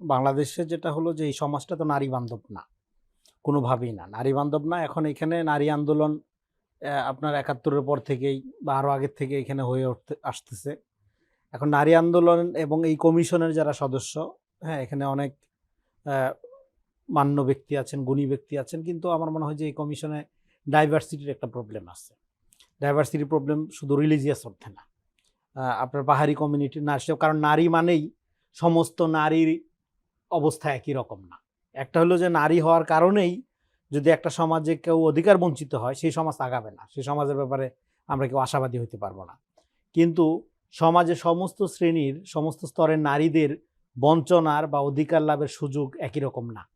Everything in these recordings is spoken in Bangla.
বাংলাদেশে যেটা হলো যে এই সমাজটা তো নারী বান্ধব না, কোনোভাবেই না। নারী বান্ধব না, এখন এখানে নারী আন্দোলন আপনার একাত্তরের পর থেকেই বা আরও আগের থেকে এখানে হয়ে উঠতে, আসতেছে। এখন নারী আন্দোলন এবং এই কমিশনের যারা সদস্য হ্যাঁ এখানে অনেক মান্য ব্যক্তি আছেন, গুণী ব্যক্তি আছেন, কিন্তু আমার মনে হয় যে এই কমিশনে ডাইভার্সিটির একটা প্রবলেম আছে। ডাইভার্সিটির প্রবলেম শুধু রিলিজিয়াস অর্থে না। আপনার পাহাড়ি কমিউনিটির না কারণ নারী মানেই সমস্ত নারীর অবস্থা একই রকম না। একটা হলো যে নারী হওয়ার কারণেই যদি একটা সমাজে কেউ অধিকার বঞ্চিত হয়, সেই সমাজ আগাবে না। সেই সমাজের ব্যাপারে আমরা কেউ আশাবাদী হতে পারব না। কিন্তু সমাজে সমস্ত শ্রেণির, সমস্ত স্তরের নারীদের বঞ্চনার বা অধিকার লাভের সুযোগ একই রকম না।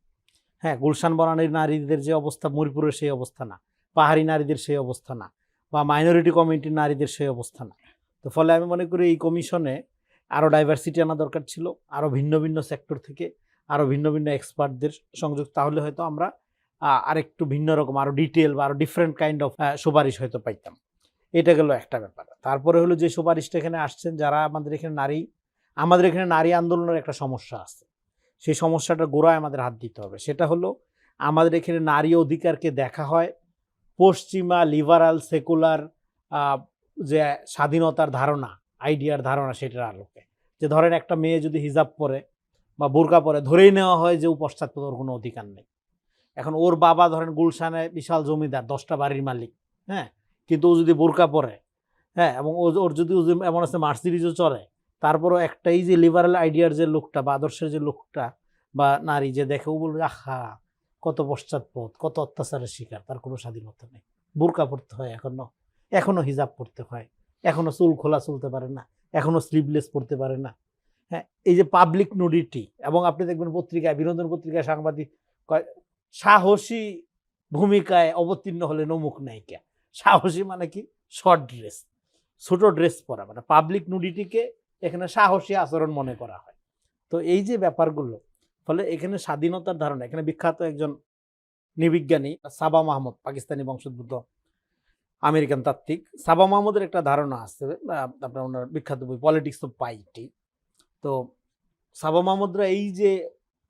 হ্যাঁ গুলশান বনানীর নারীদের যে অবস্থা মরিপুরের সেই অবস্থা না। পাহাড়ি নারীদের সেই অবস্থা না। বা মাইনরিটি কমিউনিটির নারীদের সেই অবস্থা না। তো ফলে আমি মনে করি এই কমিশনে আরও ডাইভার্সিটি আনা দরকার ছিল আরও ভিন্ন ভিন্ন সেক্টর থেকে আরও ভিন্ন ভিন্ন এক্সপার্টদের সংযোগ তাহলে হয়তো আমরা আহ, আরেকটু ভিন্ন রকম আরও ডিটেল বা আরও ডিফারেন্ট কাইন্ড অফ সুপারিশ হয়তো পাইতাম। এটা গেল একটা ব্যাপার। তারপরে হলো যে সুপারিশটা এখানে আসছেন যারা আমাদের এখানে নারী আমাদের এখানে নারী আন্দোলনের একটা সমস্যা আছে। সেই সমস্যাটা গোড়ায় আমাদের হাত দিতে হবে। সেটা হলো আমাদের এখানে নারী অধিকারকে দেখা হয় পশ্চিমা লিবারাল সেকুলার যে স্বাধীনতার ধারণা আইডিয়ার ধারণা সেটার আলোকে যে ধরেন একটা মেয়ে যদি হিজাব পরে বা বোরকা পরে, ধরেই নেওয়া হয় যে ও পশ্চাৎপদ, ওর কোনো অধিকার নেই। এখন ওর বাবা ধরেন গুলশানে বিশাল জমিদার, দশটা বাড়ির মালিক হ্যাঁ? কিন্তু ও যদি বোরকা পরে হ্যাঁ? এবং ও ওর যদি ও এমন আছে মার্সিডিজও চলে, তারপরও একটাই যে লিবারাল আইডিয়ার যে লোকটা বা আদর্শের যে লোকটা বা নারী যে দেখে, ও বলবে, আহা, কত পশ্চাৎপদ, কত অত্যাচারের শিকার, তার কোনো স্বাধীনতা নেই। বোরকা পড়তে হয় এখনও এখনও হিজাব পড়তে হয় এখনও চুল খোলা চলতে পারে না। এখনও স্লিভলেস পড়তে পারে না। হ্যাঁ এই যে পাবলিক নুডিটি এবং আপনি দেখবেন পত্রিকায়, বিনোদন পত্রিকায় সাংবাদিক সাহসী ভূমিকায় অবতীর্ণ হলে নমুক নায়িকা সাহসী মানে কি? শর্ট ড্রেস ছোট ড্রেস পরা মানে পাবলিক নুডিটিকে এখানে সাহসী আচরণ মনে করা হয়। তো এই যে ব্যাপারগুলো, ফলে এখানে স্বাধীনতার ধারণা, এখানে বিখ্যাত একজন নিবিজ্ঞানী সাবা মাহমুদ, পাকিস্তানি বংশোদ্ভূত আমেরিকান তাত্ত্বিক। সাবা মাহমুদের একটা ধারণা আছে আপনার ওনার বিখ্যাত বই পলিটিক্স অফ পাইটি তো সাবা মাহমুদরা এই যে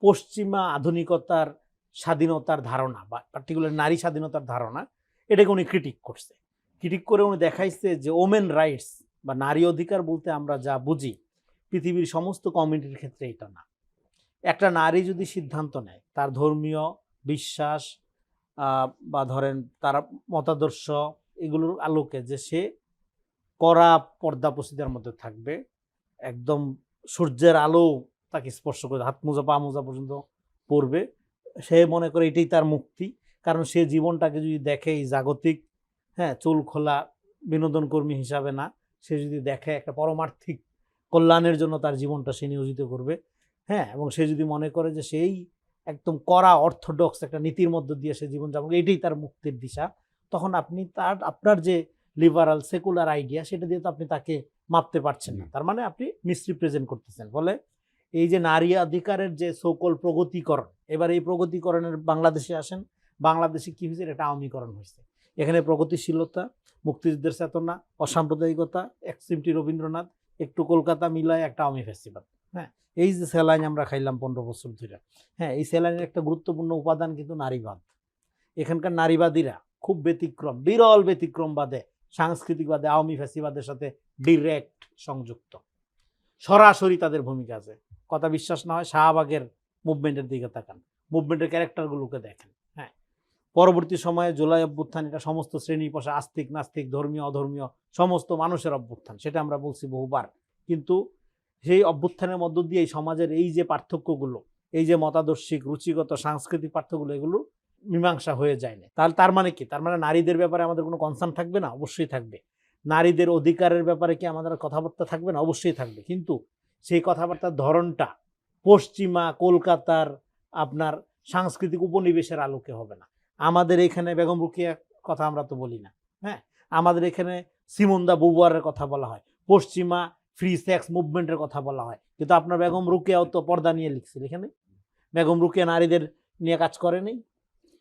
পশ্চিমা আধুনিকতার স্বাধীনতার ধারণা, বা পার্টিকুলার নারী স্বাধীনতার ধারণা, এটাকে উনি ক্রিটিক করছে। ক্রিটিক করে উনি দেখাইছে যে ওমেন রাইটস বা নারী অধিকার বলতে আমরা যা বুঝি, পৃথিবীর সমস্ত কমিউনিটির ক্ষেত্রে এটা না। একটা নারী যদি সিদ্ধান্ত নেয়, তার ধর্মীয় বিশ্বাস বা ধরেন তার মতাদর্শ এগুলোর আলোকে যে সে কড়া পর্দা পশিদার মধ্যে থাকবে একদম সূর্যের আলো তাকে স্পর্শ করে হাত মোজা পা মোজা পর্যন্ত পড়বে সে মনে করে এটাই তার মুক্তি কারণ সে জীবনটাকে যদি দেখে এই জাগতিক হ্যাঁ চুল খোলা বিনোদন কর্মী হিসাবে না সে যদি দেখে একটা পরমার্থিক কল্যাণের জন্য তার জীবনটা সে নিয়োজিত করবে হ্যাঁ এবং সে যদি মনে করে যে সেই একদম কড়া অর্থোডক্স একটা নীতির মধ্য দিয়ে সে জীবনযাপন করে, এটাই তার মুক্তির দিশা। তখন আপনি তার আপনার যে লিবারাল সেকুলার আইডিয়া সেটা দিয়ে তো আপনি তাকে মাপতে পারছেন না। তার মানে আপনি মিসরিপ্রেজেন্ট করতেছেন। ফলে এই যে নারী অধিকারের যে সকল প্রগতিকরণ এবার এই প্রগতিকরণের বাংলাদেশে আসেন বাংলাদেশে কি হয়েছে? এটা আওয়ামীকরণ হয়েছে। এখানে প্রগতিশীলতা মুক্তিযুদ্ধের চেতনা অসাম্প্রদায়িকতা এক সিমটি রবীন্দ্রনাথ একটু কলকাতা মিলায় একটা আওয়ামী ফেস্টিভ্যাল হ্যাঁ এই যে স্যালাইন আমরা খাইলাম পনেরো বছর ধরে। হ্যাঁ এই স্যালাইনের একটা গুরুত্বপূর্ণ উপাদান কিন্তু নারীবাদ। এখানকার নারীবাদীরা খুব ব্যতিক্রম, বিরল ব্যতিক্রম ব্যতিক্রমবাদে, সাংস্কৃতিকবাদে, আওয়ামী ফ্যাসিবাদের সাথে ডিরেক্ট সংযুক্ত। সরাসরি তাদের ভূমিকা আছে। কথা বিশ্বাস না হয় শাহবাগের মুভমেন্টের দিকে তাকান। মুভমেন্টের ক্যারেক্টারগুলোকে দেখেন হ্যাঁ। পরবর্তী সময়ে জুলাই অভ্যুত্থান, এটা সমস্ত শ্রেণি পেশা আস্তিক, নাস্তিক, ধর্মীয়, অধর্মীয়, সমস্ত মানুষের অভ্যুত্থান, সেটা আমরা বলছি বহুবার। কিন্তু সেই অভ্যুত্থানের মধ্য দিয়ে সমাজের এই যে পার্থক্যগুলো, এই যে মতাদর্শিক, রুচিগত, সাংস্কৃতিক পার্থক্যগুলো, এগুলো মীমাংসা হয়ে যায় না। তাহলে তার মানে কি? তার মানে নারীদের ব্যাপারে আমাদের কোনো কনসার্ন থাকবে না? অবশ্যই থাকবে। নারীদের অধিকারের ব্যাপারে কি আমাদের কথাবার্তা থাকবে না? অবশ্যই থাকবে। কিন্তু সেই কথাবার্তার ধরনটা পশ্চিমা কলকাতার আপনার সাংস্কৃতিক উপনিবেশের আলোকে হবে না। আমাদের এখানে বেগম রুকিয়া কথা আমরা তো বলি না হ্যাঁ? আমাদের এখানে সিমন্দা বুবুয়ারের কথা বলা হয়। পশ্চিমা ফ্রি সেক্স মুভমেন্টের কথা বলা হয়। কিন্তু আপনার বেগম রুকিয়াও তো পর্দা নিয়ে লিখছিল এখানে। বেগম রুকিয়া নারীদের নিয়ে কাজ করেনি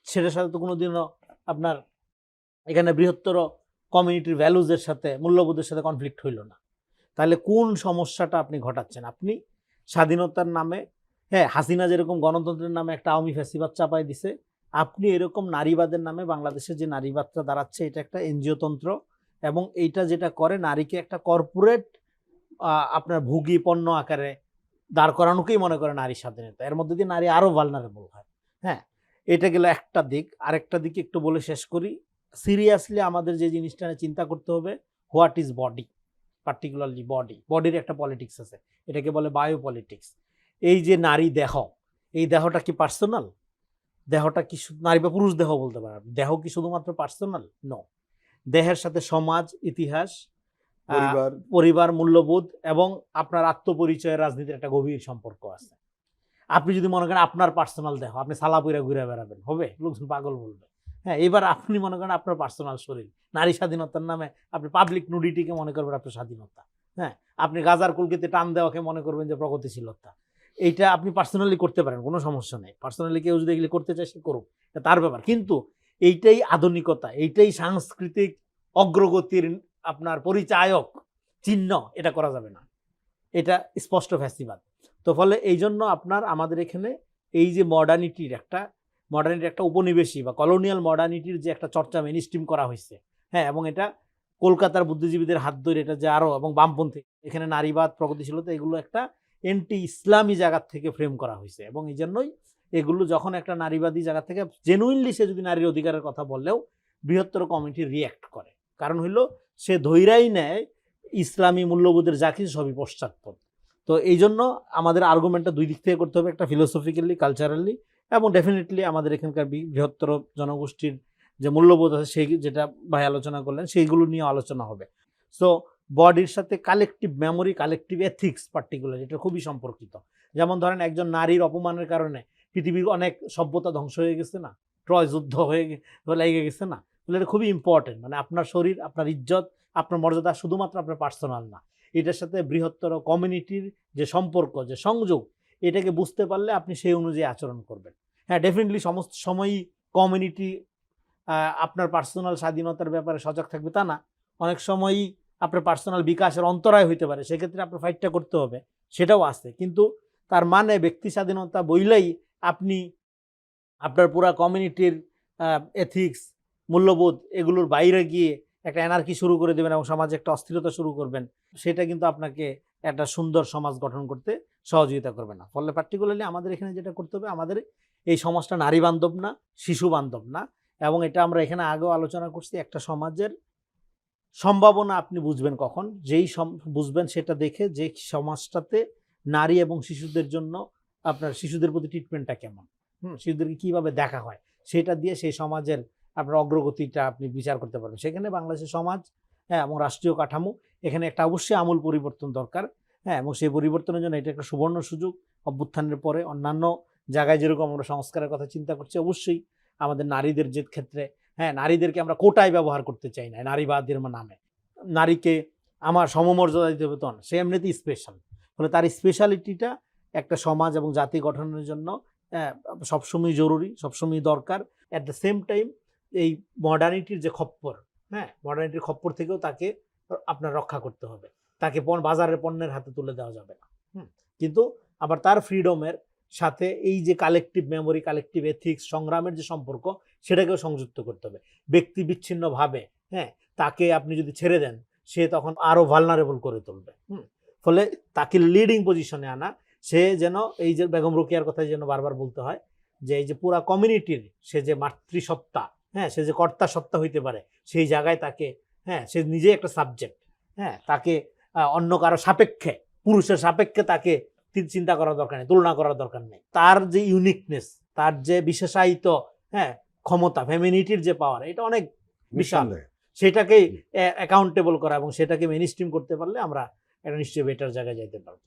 সেটার সাথে তো কোনোদিনও আপনার এখানে বৃহত্তর কমিউনিটির ভ্যালুজের সাথে, মূল্যবোধের সাথে কনফ্লিক্ট হইল না। তাহলে কোন সমস্যাটা আপনি ঘটাচ্ছেন? আপনি স্বাধীনতার নামে হ্যাঁ হাসিনা যেরকম গণতন্ত্রের নামে একটা আওয়ামী ফ্যাসিবাদ চাপাই দিছে, আপনি এরকম নারীবাদের নামে বাংলাদেশে যে নারীবাদটা দাঁড়াচ্ছে, এটা একটা এনজিও তন্ত্র এবং এইটা যেটা করে নারীকে একটা কর্পোরেট আপনার ভুগি পণ্য আকারে দাঁড় করানোকেই মনে করে নারী স্বাধীনতা। এর মধ্যে দিয়ে নারী আরও ভালনারেবল হয়। হ্যাঁ এটা গেল একটা দিক। আরেকটা দিক একটু বলে শেষ করি। সিরিয়াসলি আমাদের যে জিনিসটা নিয়ে চিন্তা করতে হবে what is body particularly body বডির একটা পলিটিক্স আছে। এটাকে বলে বায়ো পলিটিক্স এই যে নারী দেহ এই দেহটা কি পার্সোনাল দেহটা কি নারী বা পুরুষ দেহ বলতে পারেন দেহ কি শুধুমাত্র পার্সোনাল নো দেহের সাথে সমাজ ইতিহাস পরিবার মূল্যবোধ এবং আপনার আত্মপরিচয়ের রাজনীতির একটা গভীর সম্পর্ক আছে। আপনি যদি মনে করেন আপনার পার্সোনাল দেহ, আপনি সালা সালাপুরা ঘুরে বেড়াবেন, হবে? লোকজন পাগল বলবে। হ্যাঁ এবার আপনি মনে করেন আপনার পার্সোনাল শরীর। নারী স্বাধীনতার নামে আপনি পাবলিক নুডিটিকে মনে করবেন আপনার স্বাধীনতা। হ্যাঁ আপনি গাজার কুলকিতে টান দেওয়াকে মনে করবেন যে প্রগতিশীলতা। এইটা আপনি পার্সোনালি করতে পারেন, কোনো সমস্যা নেই। পার্সোনালি কেউ যদি এগুলি করতে চায়, সে করুক। এটা তার ব্যাপার। কিন্তু এইটাই আধুনিকতা, এইটাই সাংস্কৃতিক অগ্রগতির আপনার পরিচায়ক চিহ্ন, এটা করা যাবে না। এটা স্পষ্ট ফ্যাসিবাদ। তো ফলে এই জন্য আপনার আমাদের এখানে এই যে মডার্নিটির একটা মডার্নিটির একটা উপনিবেশী বা কলোনিয়াল মডার্নিটির যে একটা চর্চা মেনস্ট্রিম করা হয়েছে হ্যাঁ এবং এটা কলকাতার বুদ্ধিজীবীদের হাত ধরে এটা যে আরও এবং বামপন্থী, এখানে নারীবাদ, প্রগতিশীলতা এগুলো একটা এন্টি ইসলামী জায়গার থেকে ফ্রেম করা হয়েছে এবং এই জন্যই এগুলো যখন একটা নারীবাদী জায়গা থেকে জেনুইনলি সে যদি নারীর অধিকারের কথা বললেও বৃহত্তর কমিটি রিয়্যাক্ট করে। কারণ হইল সে ধৈরাই নেয় ইসলামী মূল্যবোধের যা কিছু সবই পশ্চাৎপদ। তো এই জন্য আমাদের আর্গুমেন্টটা দুই দিক থেকে করতে হবে, একটা ফিলোসফিক্যালি কালচারালি এবং ডেফিনেটলি আমাদের এখানকার বৃহত্তর জনগোষ্ঠীর যে মূল্যবোধ আছে সেই যেটা ভাই আলোচনা করলেন, সেইগুলো নিয়ে আলোচনা হবে। সো বডির সাথে collective memory collective ethics particular এটা খুবই সম্পর্কিত। যেমন ধরেন একজন নারীর অপমানের কারণে পৃথিবীর অনেক সভ্যতা ধ্বংস হয়ে গেছে না ট্রয় যুদ্ধ হয়ে লেগে গেছে না, তাহলে এটা খুবই ইম্পর্টেন্ট মানে আপনার শরীর, আপনার ইজ্জত, আপনার মর্যাদা শুধুমাত্র আপনার পার্সোনাল না। এটার সাথে বৃহত্তর কমিউনিটির যে সম্পর্ক, যে সংযোগ, এটাকে বুঝতে পারলে আপনি সেই অনুযায়ী আচরণ করবেন। হ্যাঁ ডেফিনেটলি সমস্ত সময়ই কমিউনিটি আপনার পার্সোনাল স্বাধীনতার ব্যাপারে সজাগ থাকবে তা না। অনেক সময়ই আপনার পার্সোনাল বিকাশের অন্তরায় হইতে পারে, সেক্ষেত্রে আপনার ফাইটটা করতে হবে, সেটাও আছে। কিন্তু তার মানে ব্যক্তি স্বাধীনতা বইলেই আপনি আপনার পুরা কমিউনিটির এথিক্স মূল্যবোধ এগুলোর বাইরে গিয়ে একটা এনার্কি শুরু করে দেবেন এবং সমাজে একটা অস্থিরতা শুরু করবেন, সেটা কিন্তু আপনাকে একটা সুন্দর সমাজ গঠন করতে সহযোগিতা করবে না। ফলে পার্টিকুলারলি আমাদের এখানে যেটা করতে হবে, আমাদের এই সমাজটা নারী বান্ধব না শিশু বান্ধব না এবং এটা আমরা এখানে আগেও আলোচনা করছি, একটা সমাজের সম্ভাবনা আপনি বুঝবেন কখন, যেই বুঝবেন সেটা দেখে যে সমাজটাতে নারী এবং শিশুদের জন্য আপনার শিশুদের প্রতি ট্রিটমেন্টটা কেমন। হুম, শিশুদেরকে কীভাবে দেখা হয়, সেটা দিয়ে সেই সমাজের আপনার অগ্রগতিটা আপনি বিচার করতে পারবেন। সেখানে বাংলাদেশের সমাজ হ্যাঁ এবং রাষ্ট্রীয় কাঠামো এখানে একটা অবশ্যই আমূল পরিবর্তন দরকার হ্যাঁ এবং সেই পরিবর্তনের জন্য এটা একটা সুবর্ণ সুযোগ। অভ্যুত্থানের পরে অন্যান্য জায়গায় যেরকম আমরা সংস্কারের কথা চিন্তা করছি অবশ্যই আমাদের নারীদের যে ক্ষেত্রে হ্যাঁ নারীদেরকে আমরা কোটায় ব্যবহার করতে চাই না নারীবাদের নামে। নারীকে আমার সমমর্যাদা দিতে হবে সে এমনিতেই স্পেশাল ফলে তার স্পেশালিটিটা একটা সমাজ এবং জাতি গঠনের জন্য আহ, সবসময় জরুরি সবসময় দরকার। অ্যাট দ্য সেম টাইম এই মডার্নিটির যে খপ্পর হ্যাঁ? মডার্নিটির খপ্পর থেকেও তাকে আপনার রক্ষা করতে হবে। তাকে বাজারের পণ্যের হাতে তুলে দেওয়া যাবে না। কিন্তু আবার তার ফ্রিডমের সাথে এই যে কালেকটিভ মেমোরি কালেকটিভ এথিক্স সংগ্রামের যে সম্পর্ক, সেটাকেও সংযুক্ত করতে হবে। ব্যক্তি বিচ্ছিন্নভাবে হ্যাঁ? তাকে আপনি যদি ছেড়ে দেন, সে তখন আরও ভালনারেবল করে তুলবে। হুম? ফলে তাকে লিডিং পজিশনে আনা, সে যেন এই যে বেগম রোকিয়ার কথা যেন বারবার বলতে হয়, যে এই যে পুরা কমিউনিটির সে যে মাতৃসত্তা হ্যাঁ সে যে কর্তা সত্তা হইতে পারে সেই জায়গায় তাকে হ্যাঁ সে নিজে একটা সাবজেক্ট হ্যাঁ তাকে অন্য কারও সাপেক্ষে পুরুষের সাপেক্ষে তাকে চিন্তা করার দরকার নেই তুলনা করার দরকার নেই। তার যে ইউনিকনেস তার যে বিশেষায়িত হ্যাঁ ক্ষমতা ফেমিনিটির যে পাওয়ার এটা অনেক বিশাল। সেটাকেই অ্যাকাউন্টেবল করা এবং সেটাকে মেনস্ট্রিম করতে পারলে আমরা একটা নিশ্চয়ই বেটার জায়গায় যাইতে পারব।